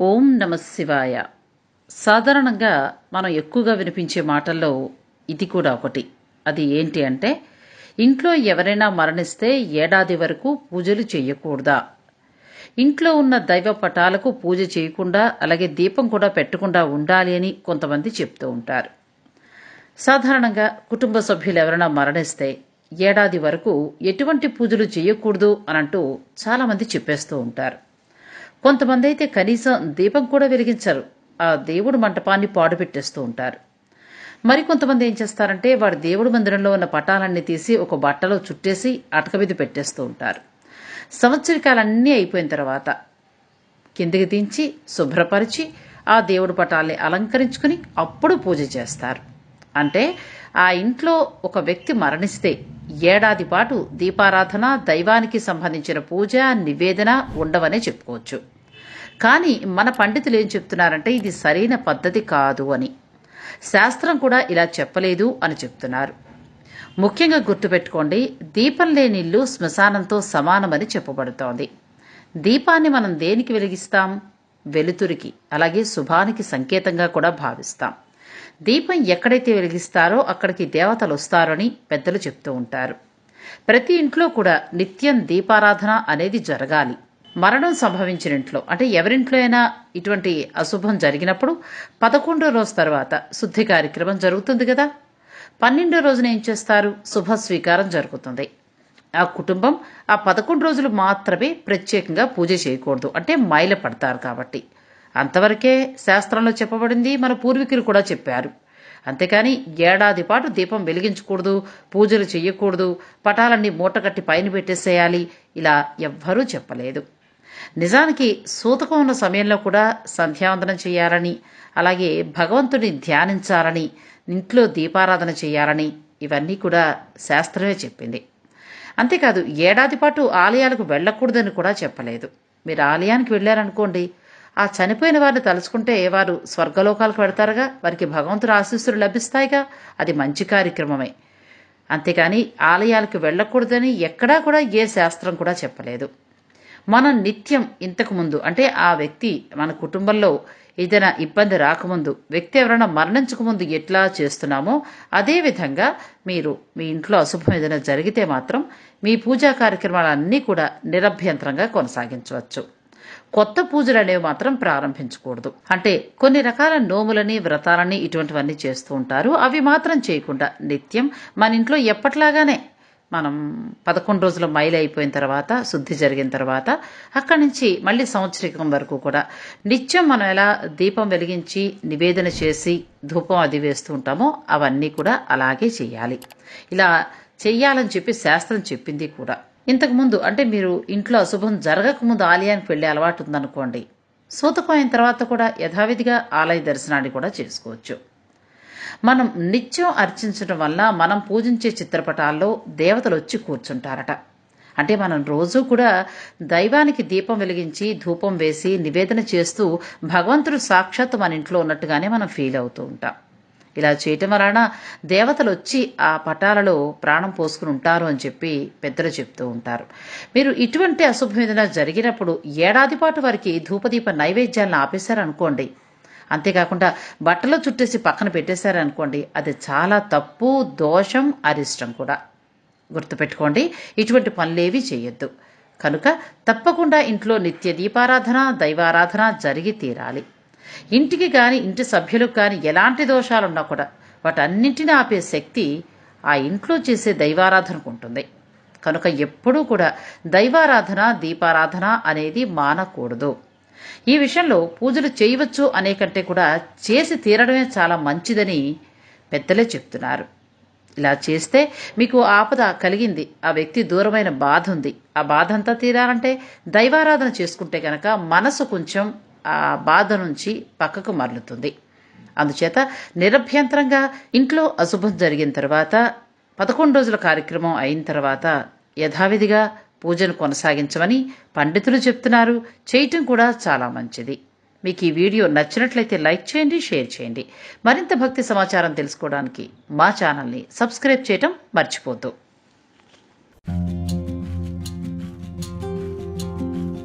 ఓం నమ శివాయ. సాధారణంగా మనం ఎక్కువగా వినిపించే మాటల్లో ఇది కూడా ఒకటి. అది ఏంటి అంటే ఇంట్లో ఎవరైనా మరణిస్తే ఏడాది వరకు పూజలు చేయకూడదా? ఇంట్లో ఉన్న దైవ పటాలకు పూజ చేయకుండా అలాగే దీపం కూడా పెట్టకుండా ఉండాలి అని కొంతమంది చెప్తూ ఉంటారు. సాధారణంగా కుటుంబ సభ్యులు ఎవరైనా మరణిస్తే ఏడాది వరకు ఎటువంటి పూజలు చేయకూడదు అనంటూ చాలామంది చెప్పేస్తూ ఉంటారు. కొంతమంది అయితే కనీసం దీపం కూడా వెలిగించరు. ఆ దేవుడు మంటపాన్ని పాడు పెట్టేస్తూ ఉంటారు మరికొంతమంది ఏం చేస్తారంటే వాడి దేవుడి మందిరంలో ఉన్న పటాలన్నీ తీసి ఒక బట్టలో చుట్టేసి అటక మీద పెట్టేస్తూ ఉంటారు. సంవత్సరికాలన్నీ అయిపోయిన తర్వాత కిందికి దించి శుభ్రపరిచి ఆ దేవుడి పటాల్ని అలంకరించుకుని అప్పుడు పూజ చేస్తారు. అంటే ఆ ఇంట్లో ఒక వ్యక్తి మరణిస్తే ఏడాది పాటు దీపారాధన దైవానికి సంబంధించిన పూజ నివేదన ఉండవనే చెప్పుకోవచ్చు. కానీ మన పండితులు ఏం చెప్తున్నారంటే ఇది సరైన పద్ధతి కాదు అని. శాస్త్రం కూడా ఇలా చెప్పలేదు అని చెప్తున్నారు. ముఖ్యంగా గుర్తుపెట్టుకోండి దీపం లేని ఇల్లు శ్మశానంతో సమానమని చెప్పబడుతోంది. దీపాన్ని మనం దేనికి వెలిగిస్తాం? వెలుతురికి అలాగే శుభానికి సంకేతంగా కూడా భావిస్తాం. దీపం ఎక్కడైతే వెలిగిస్తారో అక్కడికి దేవతలు వస్తారని పెద్దలు చెప్తూ ఉంటారు. ప్రతి ఇంట్లో కూడా నిత్యం దీపారాధన అనేది జరగాలి. మరణం సంభవించిన ఇంట్లో అంటే ఎవరింట్లో అయినా ఇటువంటి అశుభం జరిగినప్పుడు పదకొండో రోజు తర్వాత శుద్ధి కార్యక్రమం జరుగుతుంది కదా. పన్నెండో రోజున ఏం చేస్తారు? శుభ స్వీకారం జరుగుతుంది. ఆ కుటుంబం ఆ పదకొండు రోజులు మాత్రమే ప్రత్యేకంగా పూజ చేయకూడదు. అంటే మైల పడతారు కాబట్టి. అంతవరకే శాస్త్రంలో చెప్పబడింది మన పూర్వీకులు కూడా చెప్పారు. అంతేకాని ఏడాది పాటు దీపం వెలిగించకూడదు పూజలు చేయకూడదు పటాలన్నీ మూటకట్టి పైన పెట్టేసేయాలి ఇలా ఎవ్వరూ చెప్పలేదు. నిజానికి సూతకం ఉన్న సమయంలో కూడా సంధ్యావందనం చేయాలని అలాగే భగవంతుని ధ్యానించాలని ఇంట్లో దీపారాధన చేయాలని ఇవన్నీ కూడా శాస్త్రమే చెప్పింది. అంతేకాదు ఏడాది పాటు ఆలయాలకు వెళ్ళకూడదని కూడా చెప్పలేదు. మీరు ఆలయానికి వెళ్ళారనుకోండి ఆ చనిపోయిన వారిని తలుచుకుంటే వారు స్వర్గలోకాలకు వెడతారుగా వారికి భగవంతుడు ఆశీస్సులు లభిస్తాయిగా అది మంచి కార్యక్రమమే. అంతేకాని ఆలయాలకు వెళ్ళకూడదని ఎక్కడా కూడా ఏ శాస్త్రం కూడా చెప్పలేదు. మనం నిత్యం ఇంతకు ముందు అంటే ఆ వ్యక్తి మన కుటుంబంలో ఏదైనా ఇబ్బంది రాకముందు వ్యక్తి ఎవరైనా మరణించకముందు ఎట్లా చేస్తున్నామో అదేవిధంగా మీరు మీ ఇంట్లో అశుభం ఏదైనా జరిగితే మాత్రం మీ పూజా కార్యక్రమాలన్నీ కూడా నిరభ్యంతరంగా కొనసాగించవచ్చు. కొత్త పూజలు అనేవి మాత్రం ప్రారంభించకూడదు. అంటే కొన్ని రకాల నోములని వ్రతాలని ఇటువంటివన్నీ చేస్తూ ఉంటారు. అవి మాత్రం చేయకుండా నిత్యం మన ఇంట్లో ఎప్పట్లాగానే మనం పదకొండు రోజుల మైలు అయిపోయిన తర్వాత శుద్ధి జరిగిన తర్వాత అక్కడి నుంచి మళ్ళీ సంవత్సరికం వరకు కూడా నిత్యం మనం ఎలా దీపం వెలిగించి నివేదన చేసి ధూపం అది వేస్తూ ఉంటామో అవన్నీ కూడా అలాగే చేయాలి. ఇలా చెయ్యాలని చెప్పి శాస్త్రం చెప్పింది కూడా. ఇంతకుముందు అంటే మీరు ఇంట్లో అశుభం జరగకముందు ఆలయానికి వెళ్ళే అలవాటు ఉందనుకోండి సూతకం అయిన తర్వాత కూడా యథావిధిగా ఆలయ దర్శనాన్ని కూడా చేసుకోవచ్చు. మనం నిత్యం అర్చించడం వల్ల మనం పూజించే చిత్రపటాల్లో దేవతలు వచ్చి కూర్చుంటారట. అంటే మనం రోజు కూడా దైవానికి దీపం వెలిగించి ధూపం వేసి నివేదన చేస్తూ భగవంతుడు సాక్షాత్తు మన ఇంట్లో ఉన్నట్టుగానే మనం ఫీల్ అవుతూ ఉంటాం. ఇలా చేయటం వలన దేవతలు వచ్చి ఆ పటాలలో ప్రాణం పోసుకుని ఉంటారు అని చెప్పి పెద్దలు చెప్తూ ఉంటారు. మీరు ఇటువంటి అశుభం ఏదైనా జరిగినప్పుడు ఏడాది పాటు వారికి ధూపదీప నైవేద్యాలను ఆపేశారనుకోండి అంతేకాకుండా బట్టలో చుట్టేసి పక్కన పెట్టేశారనుకోండి అది చాలా తప్పు దోషం అరిష్టం కూడా. గుర్తుపెట్టుకోండి ఇటువంటి పనులేవి చేయొద్దు. కనుక తప్పకుండా ఇంట్లో నిత్య దీపారాధన దైవారాధన జరిగి తీరాలి. ఇంటికి కానీ ఇంటి సభ్యులకు కానీ ఎలాంటి దోషాలున్నా కూడా వాటన్నింటినీ ఆపే శక్తి ఆ ఇంట్లో చేసే దైవారాధనకు ఉంటుంది. కనుక ఎప్పుడూ కూడా దైవారాధన దీపారాధన అనేది మానకూడదు. ఈ విషయంలో పూజలు చేయవచ్చు అనే కంటే కూడా చేసి తీరడమే చాలా మంచిదని పెద్దలే చెప్తున్నారు. ఇలా చేస్తే మీకు ఆపద కలిగింది ఆ వ్యక్తి దూరమైన బాధ ఉంది. ఆ బాధ అంతా తీరాలంటే దైవారాధన చేసుకుంటే కనుక మనసు కొంచెం ఆ బాధ నుంచి పక్కకు మరలుతుంది. అందుచేత నిరభ్యంతరంగా ఇంట్లో అశుభం జరిగిన తర్వాత పదకొండు రోజుల కార్యక్రమం అయిన తర్వాత యథావిధిగా పూజను కొనసాగించమని పండితులు చెప్తున్నారు. చేయటం కూడా చాలా మంచిది. మీకు ఈ వీడియో నచ్చినట్లయితే లైక్ చేయండి షేర్ చేయండి. మరింత భక్తి సమాచారం తెలుసుకోవడానికి మా ఛానల్ని సబ్స్క్రైబ్ చేయటం మర్చిపోద్దు.